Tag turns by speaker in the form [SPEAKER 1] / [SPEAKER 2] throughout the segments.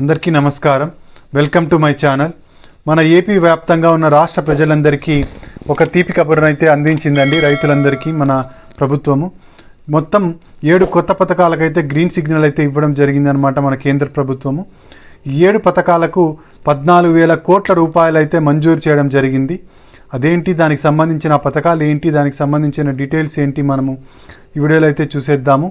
[SPEAKER 1] అందరికీ నమస్కారం. Welcome to my channel. మన ఏపీ వ్యాప్తంగా ఉన్న రాష్ట్ర ప్రజలందరికీ ఒక తీపి కబురును అయితే అందించిందండి రైతులందరికీ మన ప్రభుత్వము. మొత్తం ఏడు కొత్త పథకాలకైతే గ్రీన్ సిగ్నల్ అయితే ఇవ్వడం జరిగిందనమాట మన కేంద్ర ప్రభుత్వము. ఏడు పథకాలకు పద్నాలుగు వేల కోట్ల రూపాయలు అయితే మంజూరు చేయడం జరిగింది. అదేంటి? దానికి సంబంధించిన పథకాలు ఏంటి? దానికి సంబంధించిన డీటెయిల్స్ ఏంటి? మనము ఈ వీడియోలో అయితే చూసేద్దాము.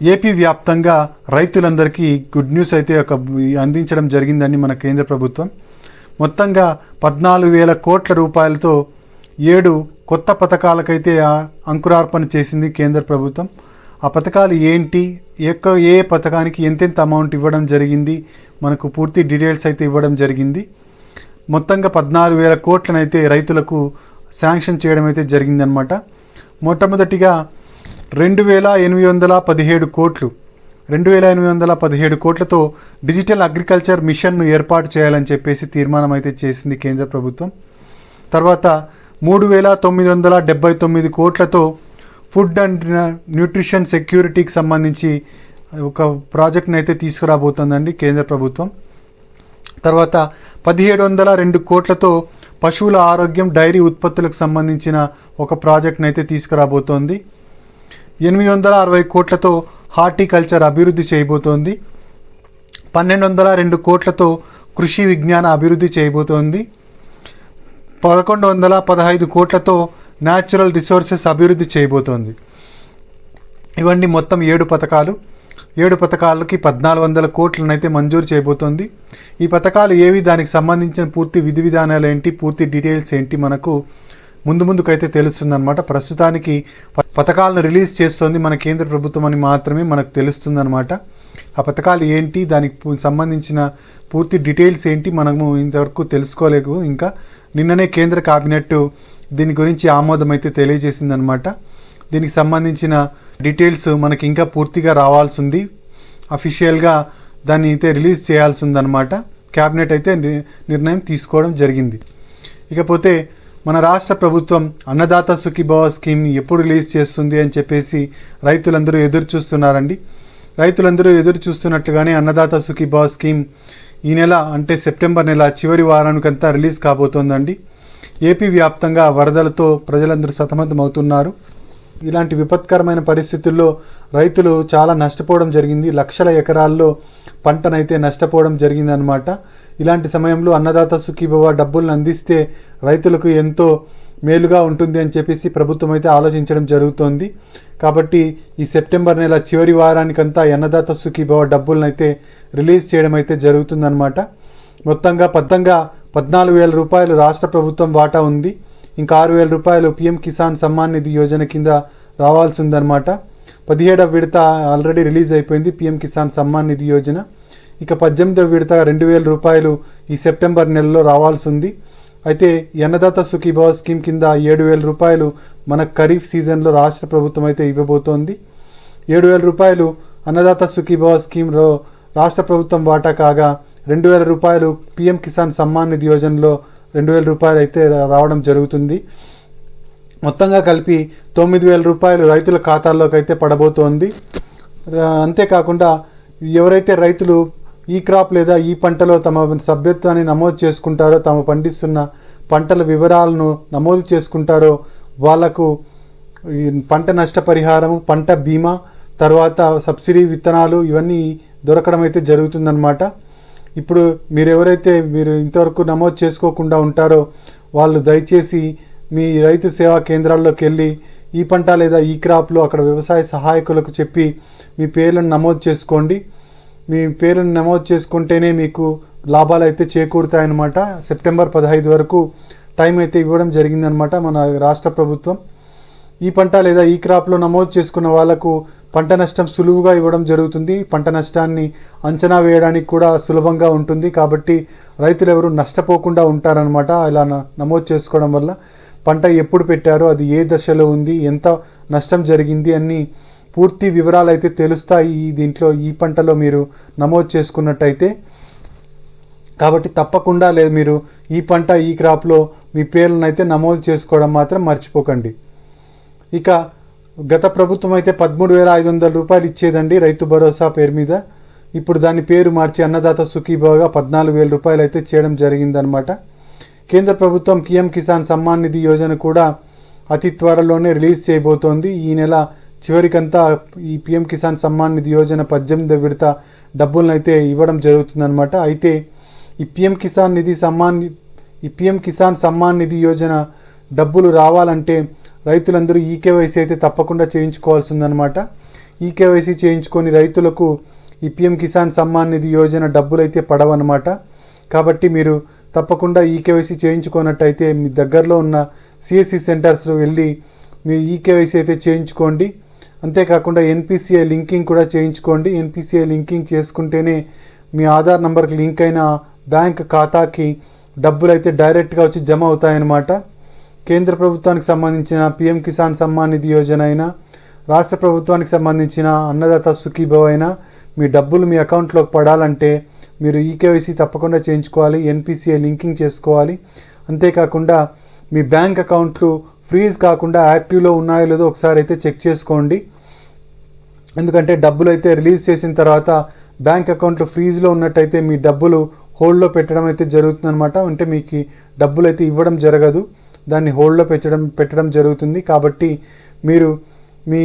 [SPEAKER 1] ఏపీ వ్యాప్తంగా రైతులందరికీ గుడ్ న్యూస్ అయితే ఒక అందించడం జరిగిందని మన కేంద్ర ప్రభుత్వం. మొత్తంగా పద్నాలుగు వేల కోట్ల రూపాయలతో ఏడు కొత్త పథకాలకైతే అంకురార్పణ చేసింది కేంద్ర ప్రభుత్వం. ఆ పథకాలు ఏంటి? ఎక్క ఏ పథకానికి ఎంతెంత అమౌంట్ ఇవ్వడం జరిగింది? మనకు పూర్తి డీటెయిల్స్ అయితే ఇవ్వడం జరిగింది. మొత్తంగా పద్నాలుగు వేల కోట్లనైతే రైతులకు శాంక్షన్ చేయడం అయితే జరిగిందనమాట మొట్టమొదటిగా రెండు వేల ఎనిమిది వందల పదిహేడు కోట్లు. రెండు వేల ఎనిమిది వందల పదిహేడు కోట్లతో డిజిటల్ అగ్రికల్చర్ మిషన్ను ఏర్పాటు చేయాలని చెప్పేసి తీర్మానం అయితే చేసింది కేంద్ర ప్రభుత్వం. తర్వాత మూడు వేల తొమ్మిది వందల డెబ్బై తొమ్మిది కోట్లతో ఫుడ్ అండ్ న్యూట్రిషన్ సెక్యూరిటీకి సంబంధించి ఒక ప్రాజెక్ట్ని అయితే తీసుకురాబోతోందండి కేంద్ర ప్రభుత్వం. తర్వాత పదిహేడు వందల రెండు కోట్లతో పశువుల ఆరోగ్యం డైరీ ఉత్పత్తులకు సంబంధించిన ఒక ప్రాజెక్ట్ని అయితే తీసుకురాబోతోంది. ఎనిమిది వందల అరవై కోట్లతో హార్టికల్చర్ అభివృద్ధి చేయబోతోంది. పన్నెండు వందల రెండు కోట్లతో కృషి విజ్ఞాన అభివృద్ధి చేయబోతోంది. పదకొండు వందల పదహైదు కోట్లతో న్యాచురల్ రిసోర్సెస్ అభివృద్ధి చేయబోతోంది. ఇవన్నీ మొత్తం ఏడు పథకాలు. ఏడు పథకాలకి పద్నాలుగు వందల కోట్లనైతే మంజూరు చేయబోతోంది. ఈ పథకాలు ఏవి? దానికి సంబంధించిన పూర్తి విధి విధానాలు ఏంటి? పూర్తి డీటెయిల్స్ ఏంటి? మనకు ముందు ముందుకైతే తెలుస్తుందన్నమాట. ప్రస్తుతానికి పథకాలను రిలీజ్ చేస్తోంది మన కేంద్ర ప్రభుత్వం అని మాత్రమే మనకు తెలుస్తుందన్నమాట. ఆ పథకాలు ఏంటి దానికి సంబంధించిన పూర్తి డీటెయిల్స్ ఏంటి మనము ఇంతవరకు తెలుసుకోలేదు. ఇంకా నిన్ననే కేంద్ర కేబినెట్ దీని గురించి ఆమోదం అయితే తెలియజేసిందనమాట దీనికి సంబంధించిన డీటెయిల్స్ మనకి ఇంకా పూర్తిగా రావాల్సి ఉంది అఫీషియల్గా దాన్ని అయితే రిలీజ్ చేయాల్సి ఉందన్నమాట క్యాబినెట్ అయితే ని- నిర్ణయం తీసుకోవడం జరిగింది. ఇకపోతే మన రాష్ట్ర ప్రభుత్వం అన్నదాత సుఖీభవ స్కీమ్ ఎప్పుడు రిలీజ్ చేస్తుంది అని చెప్పేసి రైతులందరూ ఎదురు చూస్తున్నారండి రైతులందరూ ఎదురు చూస్తున్నట్లుగానే అన్నదాత సుఖీభవ స్కీమ్ ఈ నెల అంటే సెప్టెంబర్ నెల చివరి వారానికంతా రిలీజ్ కాబోతోందండి. ఏపీ వ్యాప్తంగా వరదలతో ప్రజలందరూ సతమతం అవుతున్నారు ఇలాంటి విపత్కరమైన పరిస్థితుల్లో రైతులు చాలా నష్టపోవడం జరిగింది. లక్షల ఎకరాల్లో పంటనైతే నష్టపోవడం జరిగిందనమాట ఇలాంటి సమయంలో అన్నదాత సుఖీభవ డబ్బులను అందిస్తే రైతులకు ఎంతో మేలుగా ఉంటుంది అని చెప్పేసి ప్రభుత్వం అయితే ఆలోచించడం జరుగుతోంది. కాబట్టి ఈ సెప్టెంబర్ నెల చివరి వారానికంతా అన్నదాత సుఖీభవ డబ్బులను అయితే రిలీజ్ చేయడం అయితే జరుగుతుందన్నమాట. మొత్తంగా పద్దంగా పద్నాలుగు వేల రూపాయలు రాష్ట్ర ప్రభుత్వం వాటా ఉంది. ఇంకా ఆరు వేల రూపాయలు పిఎం కిసాన్ సమ్మాన్ నిధి యోజన కింద రావాల్సి ఉందన్నమాట. పదిహేడవ విడత ఆల్రెడీ రిలీజ్ అయిపోయింది పిఎం కిసాన్ సమ్మాన్ నిధి యోజన. ఇక పద్దెనిమిదవ విడత రెండు వేల రూపాయలు ఈ సెప్టెంబర్ నెలలో రావాల్సి ఉంది అయితే అన్నదాత సుఖీభావ స్కీమ్ కింద ఏడు వేల రూపాయలు మన ఖరీఫ్ సీజన్లో రాష్ట్ర ప్రభుత్వం అయితే ఇవ్వబోతోంది. ఏడు వేల రూపాయలు అన్నదాత సుఖీభావ స్కీమ్లో రాష్ట్ర ప్రభుత్వం వాటా కాగా రెండు వేల రూపాయలు పిఎం కిసాన్ సమ్మాన్ నిధి యోజనలో రెండు వేల రూపాయలు అయితే రావడం జరుగుతుంది. మొత్తంగా కలిపి తొమ్మిది వేల రూపాయలు రైతుల ఖాతాల్లోకి అయితే పడబోతోంది. అంతేకాకుండా ఎవరైతే రైతులు ఈ క్రాప్ లేదా ఈ పంటలో తమ సభ్యత్వాన్ని నమోదు చేసుకుంటారో తాము పండిస్తున్న పంటల వివరాలను నమోదు చేసుకుంటారో వాళ్ళకు పంట నష్టపరిహారం పంట బీమా తర్వాత సబ్సిడీ విత్తనాలు ఇవన్నీ దొరకడం అయితే జరుగుతుందన్నమాట. ఇప్పుడు మీరు ఎవరైతే మీరు ఇంతవరకు నమోదు చేసుకోకుండా ఉంటారో వాళ్ళు దయచేసి మీ రైతు సేవా కేంద్రాల్లోకి వెళ్ళి ఈ పంట లేదా ఈ క్రాప్లో అక్కడ వ్యవసాయ సహాయకులకు చెప్పి మీ పేర్లను నమోదు చేసుకోండి. మీ పేరును నమోదు చేసుకుంటేనే మీకు లాభాలు అయితే చేకూరుతాయన్నమాట. సెప్టెంబర్ పదహైదు వరకు టైం అయితే ఇవ్వడం జరిగిందనమాట మన రాష్ట్ర ప్రభుత్వం. ఈ పంట లేదా ఈ క్రాప్లో నమోదు చేసుకున్న వాళ్ళకు పంట నష్టం సులువుగా ఇవ్వడం జరుగుతుంది. పంట నష్టాన్ని అంచనా వేయడానికి కూడా సులభంగా ఉంటుంది. కాబట్టి రైతులు ఎవరు నష్టపోకుండా ఉంటారనమాట ఇలా నమోదు చేసుకోవడం వల్ల. పంట ఎప్పుడు పెట్టారో అది ఏ దశలో ఉంది ఎంత నష్టం జరిగింది అన్నీ పూర్తి వివరాలు అయితే తెలుస్తాయి ఈ దీంట్లో ఈ పంటలో మీరు నమోదు చేసుకున్నట్టయితే. కాబట్టి తప్పకుండా లేదు మీరు ఈ పంట ఈ క్రాప్లో మీ పేర్లను అయితే నమోదు చేసుకోవడం మాత్రం మర్చిపోకండి. ఇక గత ప్రభుత్వం అయితే పదమూడు వేల ఐదు వందల రూపాయలు ఇచ్చేదండి రైతు భరోసా పేరు మీద. ఇప్పుడు దాని పేరు మార్చి అన్నదాత సుఖీభాగా పద్నాలుగు వేల రూపాయలు అయితే చేయడం జరిగిందనమాట కేంద్ర ప్రభుత్వం కిఎం కిసాన్ సమ్మాన్ నిధి యోజన కూడా అతి త్వరలోనే రిలీజ్ చేయబోతోంది. ఈ నెల చివరికంతా ఈ పిఎం కిసాన్ సమ్మాన్ నిధి యోజన పద్దెనిమిది విడత డబ్బులను అయితే ఇవ్వడం జరుగుతుందన్నమాట. అయితే ఈ పిఎం కిసాన్ నిధి సమ్మాన్ ఈ పిఎం కిసాన్ సమ్మాన్ నిధి యోజన డబ్బులు రావాలంటే రైతులందరూ ఈ కేవైసీ అయితే తప్పకుండా చేయించుకోవాల్సి ఉందన్నమాట ఈ కేవైసీ చేయించుకొని రైతులకు ఈ పిఎం కిసాన్ సమ్మాన్ నిధి యోజన డబ్బులు అయితే పడవన్నమాట. కాబట్టి మీరు తప్పకుండా ఈ కేవైసీ చేయించుకున్నట్టయితే మీ దగ్గరలో ఉన్న సిఎస్సి సెంటర్స్లో వెళ్ళి మీ ఈ కేవైసీ అయితే చేయించుకోండి. అంతేకాకుండా ఎన్పిసిఐ లింకింగ్ కూడా చేయించుకోండి. ఎన్పిసిఐ లింకింగ్ చేసుకుంటేనే మీ ఆధార్ నంబర్కి లింక్ అయిన బ్యాంక్ ఖాతాకి డబ్బులు అయితే డైరెక్ట్గా వచ్చి జమ అవుతాయన్నమాట. కేంద్ర ప్రభుత్వానికి సంబంధించిన పిఎం కిసాన్ సమ్మాన్ నిధి యోజన అయినా రాష్ట్ర ప్రభుత్వానికి సంబంధించిన అన్నదాత సుఖీభవ అయినా మీ డబ్బులు మీ అకౌంట్లోకి పడాలంటే మీరు ఈకేవైసీ తప్పకుండా చేయించుకోవాలి. ఎన్పిసిఐ లింకింగ్ చేసుకోవాలి. అంతేకాకుండా మీ బ్యాంక్ అకౌంట్లు ఫ్రీజ్ కాకుండా యాక్టివ్లో ఉన్నాయో లేదో ఒకసారి అయితే చెక్ చేసుకోండి. ఎందుకంటే డబ్బులు అయితే రిలీజ్ చేసిన తర్వాత బ్యాంక్ అకౌంట్లో ఫ్రీజ్లో ఉన్నట్టయితే మీ డబ్బులు హోల్డ్లో పెట్టడం అయితే జరుగుతుంది అనమాట అంటే మీకు డబ్బులు అయితే ఇవ్వడం జరగదు. దాన్ని హోల్డ్లో పెట్టడం పెట్టడం జరుగుతుంది. కాబట్టి మీరు మీ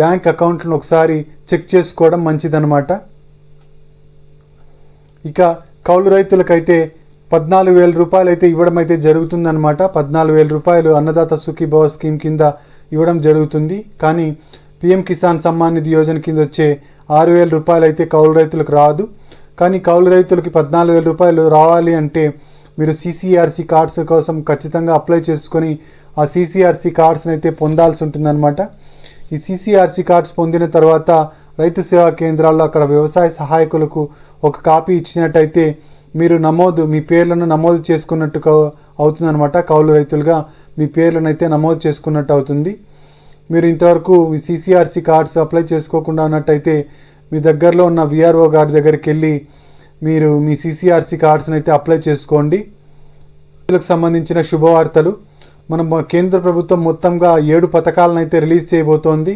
[SPEAKER 1] బ్యాంక్ అకౌంట్లను ఒకసారి చెక్ చేసుకోవడం మంచిదన్నమాట. ఇక కౌలు రైతులకైతే పద్నాలుగు వేల రూపాయలు అయితే ఇవ్వడం అయితే జరుగుతుందన్నమాట. పద్నాలుగు వేల రూపాయలు అన్నదాత సుఖీభవ స్కీమ్ కింద ఇవ్వడం జరుగుతుంది. కానీ పిఎం కిసాన్ సమ్మాన్ నిధి యోజన కింద వచ్చే ఆరు వేల రూపాయలు అయితే కౌలు రైతులకు రాదు. కానీ కౌలు రైతులకి పద్నాలుగు వేల రూపాయలు రావాలి అంటే మీరు సీసీఆర్సీ కార్డ్స్ కోసం ఖచ్చితంగా అప్లై చేసుకొని ఆ సీసీఆర్సీ కార్డ్స్ని అయితే పొందాల్సి ఉంటుందన్నమాట. ఈ సీసీఆర్సీ కార్డ్స్ పొందిన తర్వాత రైతు సేవా కేంద్రాల్లో అక్కడ వ్యవసాయ సహాయకులకు ఒక కాపీ ఇచ్చినట్టయితే మీరు నమోదు మీ పేర్లను నమోదు చేసుకున్నట్టు కౌ- అవుతుందన్నమాట. కౌలు రైతులుగా మీ పేర్లను అయితే నమోదు చేసుకున్నట్టు అవుతుంది. మీరు ఇంతవరకు మీ సీసీఆర్సీ కార్డ్స్ అప్లై చేసుకోకుండా ఉన్నట్టయితే మీ దగ్గరలో ఉన్న విఆర్ఓ గారి దగ్గరికి వెళ్ళి మీరు మీ సీసీఆర్సీ కార్డ్స్ని అయితే అప్లై చేసుకోండి. రైతులకు సంబంధించిన శుభవార్తలు. మనం కేంద్ర ప్రభుత్వం మొత్తంగా ఏడు పథకాలను అయితే రిలీజ్ చేయబోతోంది.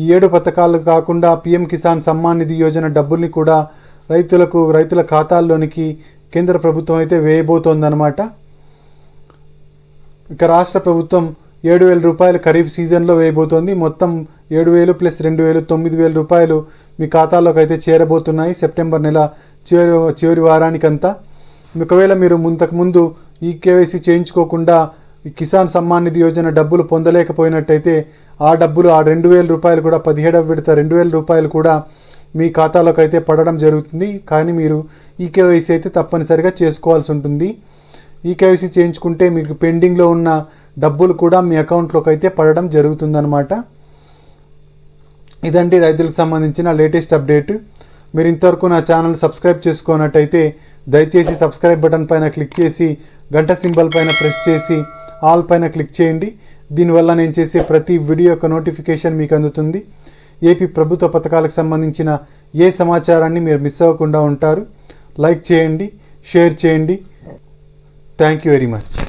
[SPEAKER 1] ఈ ఏడు పథకాలు కాకుండా పిఎం కిసాన్ సమ్మాన్ నిధి యోజన డబ్బుల్ని కూడా రైతులకు రైతుల ఖాతాల్లోనికి కేంద్ర ప్రభుత్వం అయితే వేయబోతోందన్నమాట. ఇక రాష్ట్ర ప్రభుత్వం ఏడు వేల రూపాయలు ఖరీఫ్ సీజన్లో వేయబోతోంది. మొత్తం ఏడు వేలు ప్లస్ రెండు వేలు తొమ్మిది వేల రూపాయలు మీ ఖాతాలోకి అయితే చేరబోతున్నాయి సెప్టెంబర్ నెల చివరి చివరి వారానికంతా. ఒకవేళ మీరు ముంతకుముందు ఈ కేవైసీ చేయించుకోకుండా కిసాన్ సమ్మాన్ నిధి యోజన డబ్బులు పొందలేకపోయినట్టయితే ఆ డబ్బులు ఆ రెండు వేల రూపాయలు కూడా పదిహేడవ విడత రెండు వేల రూపాయలు కూడా మీ ఖాతాలోకి అయితే పడడం జరుగుతుంది. కానీ మీరు ఈ కేవైసీ అయితే తప్పనిసరిగా చేసుకోవాల్సి ఉంటుంది. ఈ కేవైసీ చేయించుకుంటే మీకు పెండింగ్లో ఉన్న డబ్బులు కూడా మీ అకౌంట్లోకి అయితే పడడం జరుగుతుందన్నమాట. ఇదండి రైతులకు సంబంధించిన లేటెస్ట్ అప్డేట్. మీరు ఇంతవరకు నా ఛానల్ సబ్స్క్రైబ్ చేసుకున్నట్టయితే దయచేసి సబ్స్క్రైబ్ బటన్ పైన క్లిక్ చేసి గంట సింబల్ పైన ప్రెస్ చేసి ఆల్ పైన క్లిక్ చేయండి. దీనివల్ల నేను చేసే ప్రతి వీడియో యొక్క నోటిఫికేషన్ మీకు అందుతుంది. ఏపీ ప్రభుత్వ పథకాలకు సంబంధించిన ఏ సమాచారాన్ని మీరు మిస్ అవ్వకుండా ఉంటారు. లైక్ చేయండి షేర్ చేయండి. Thank you very much.